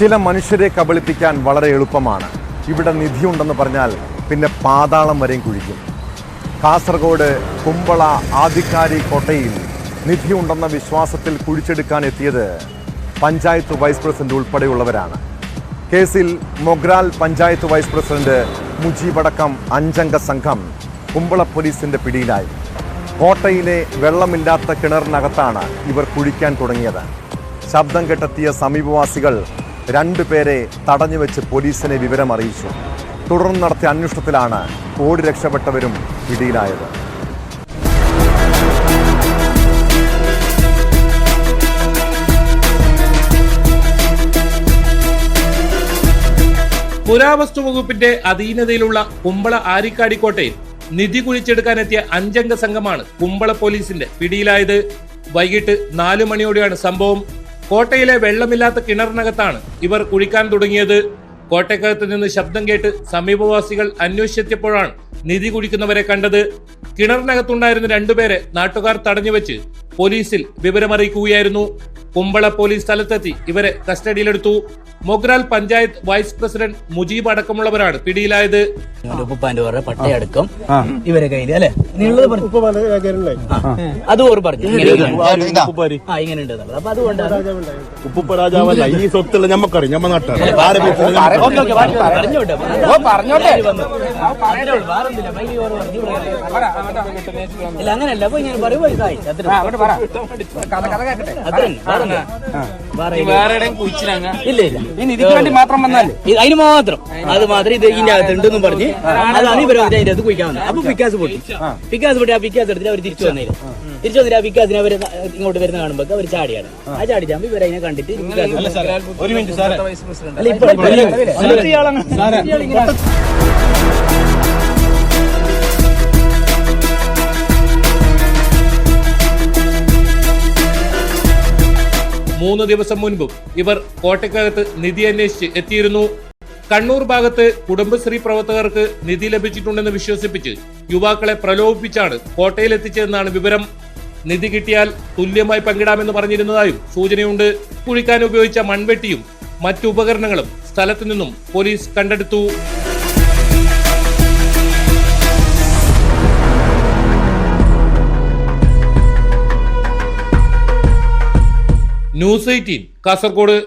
ചില മനുഷ്യരെ കബളിപ്പിക്കാൻ വളരെ എളുപ്പമാണ്. ഇവിടെ നിധിയുണ്ടെന്ന് പറഞ്ഞാൽ പിന്നെ പാതാളം വരെയും കുഴിക്കും. കാസർഗോഡ് കുമ്പള ആധികാരി കോട്ടയിൽ നിധിയുണ്ടെന്ന വിശ്വാസത്തിൽ കുഴിച്ചെടുക്കാൻ എത്തിയത് പഞ്ചായത്ത് വൈസ് പ്രസിഡന്റ് ഉൾപ്പെടെയുള്ളവരാണ്. കേസിൽ മൊഗ്രാൽ പഞ്ചായത്ത് വൈസ് പ്രസിഡന്റ് മുജീബടക്കം അഞ്ചംഗ സംഘം കുമ്പള പോലീസിന്റെ പിടിയിലായി. കോട്ടയിലെ വെള്ളമില്ലാത്ത കിണറിനകത്താണ് ഇവർ കുഴിക്കാൻ തുടങ്ങിയത്. ശബ്ദം കെട്ടെത്തിയ സമീപവാസികൾ രണ്ടുപേരെ തടഞ്ഞുവെച്ച് പോലീസിനെ വിവരം അറിയിച്ചു തുടർന്ന് നടത്തിയ അന്വേഷണത്തിലാണ് ഓടി രക്ഷപ്പെട്ടവരും പിടിയിലായത്. പുരാവസ്തു വകുപ്പിന്റെ അധീനതയിലുള്ള കുമ്പള ആരിക്കാടിക്കോട്ടയിൽ നിധി കുഴിച്ചെടുക്കാനെത്തിയ അഞ്ചംഗ സംഘമാണ് കുമ്പള പോലീസിന്റെ പിടിയിലായത്. വൈകിട്ട് നാലു മണിയോടെയാണ് സംഭവം കോട്ടയിലെ വെള്ളമില്ലാത്ത കിണറിനകത്താണ് ഇവർ കുഴിക്കാൻ തുടങ്ങിയത്. കോട്ടയ്ക്കകത്ത് നിന്ന് ശബ്ദം കേട്ട് സമീപവാസികൾ അന്വേഷിച്ചെത്തിയപ്പോഴാണ് നിധി കുഴിക്കുന്നവരെ കണ്ടത്. കിണറിനകത്തുണ്ടായിരുന്ന രണ്ടുപേരെ നാട്ടുകാർ തടഞ്ഞുവെച്ച് പോലീസിൽ വിവരമറിയിക്കുകയായിരുന്നു. കുമ്പള പോലീസ് സ്ഥലത്തെത്തി ഇവരെ കസ്റ്റഡിയിലെടുത്തു. മൊഗ്രാൽ പഞ്ചായത്ത് വൈസ് പ്രസിഡന്റ് മുജീബ് അടക്കമുള്ളവരാണ് പിടിയിലായത്. പട്ടയടക്കം ഇവരെ കയ്യിൽ അല്ലെ? അത് ഓർ പറഞ്ഞു. ഇങ്ങനെ ഉണ്ട്. ആ ഇങ്ങനെ ഉണ്ട് എന്നുള്ളത്. അപ്പൊ അതുകൊണ്ടാണ് ഉപ്പുപ്പ രാജാവല്ല. ഈ സ്വത്തുള്ള ഞമ്മക്കറിയാം. ഞമ്മ നാട്ടാണ് പറഞ്ഞോട്ടെ പറഞ്ഞോട്ടെ. ഇല്ല അപ്പൊ ഇല്ല. വേണ്ടി മാത്രം വന്നാലേ ഇത് അതിന് മാത്രം. അത് മാത്രം ഇത് ഇതിന്റെ അകത്തുണ്ടെന്നും പറഞ്ഞ്. അതാണ് ഇവരും അതിന്റെ അത് കുഴിക്കാൻ വന്നത്. അപ്പൊ വിക്കാസ് പൊട്ടി. പിക്കാസ് ഇവിടെ ആ വികാസ് എടുത്തിട്ട് അവർ തിരിച്ചു വന്നേരും. തിരിച്ചു വന്നിട്ട് ആ വികാസിനെ അവർ ഇങ്ങോട്ട് വരുന്ന കാണുമ്പോ അവർ ചാടിയാണ്. ആ. ചാടി ചാമ്പ് ഇവർ അതിനെ കണ്ടിട്ട് മൂന്ന് ദിവസം മുൻപും ഇവർ കോട്ടയ്ക്കകത്ത് നിധി അന്വേഷിച്ച് എത്തിയിരുന്നു. കണ്ണൂർ ഭാഗത്ത് കുടുംബശ്രീ പ്രവർത്തകർക്ക് നിധി ലഭിച്ചിട്ടുണ്ടെന്ന് വിശ്വസിപ്പിച്ച് യുവാക്കളെ പ്രലോഭിപ്പിച്ചാണ് കോട്ടയിൽ എത്തിച്ചതെന്നാണ് വിവരം. നിധി കിട്ടിയാൽ തുല്യമായി പങ്കിടാമെന്ന് പറഞ്ഞിരുന്നതായും സൂചനയുണ്ട്. കുഴിക്കാൻ ഉപയോഗിച്ച മൺവെട്ടിയും മറ്റു ഉപകരണങ്ങളും സ്ഥലത്തു നിന്നും പോലീസ് കണ്ടെടുത്തു. News eighteen Kasaragod.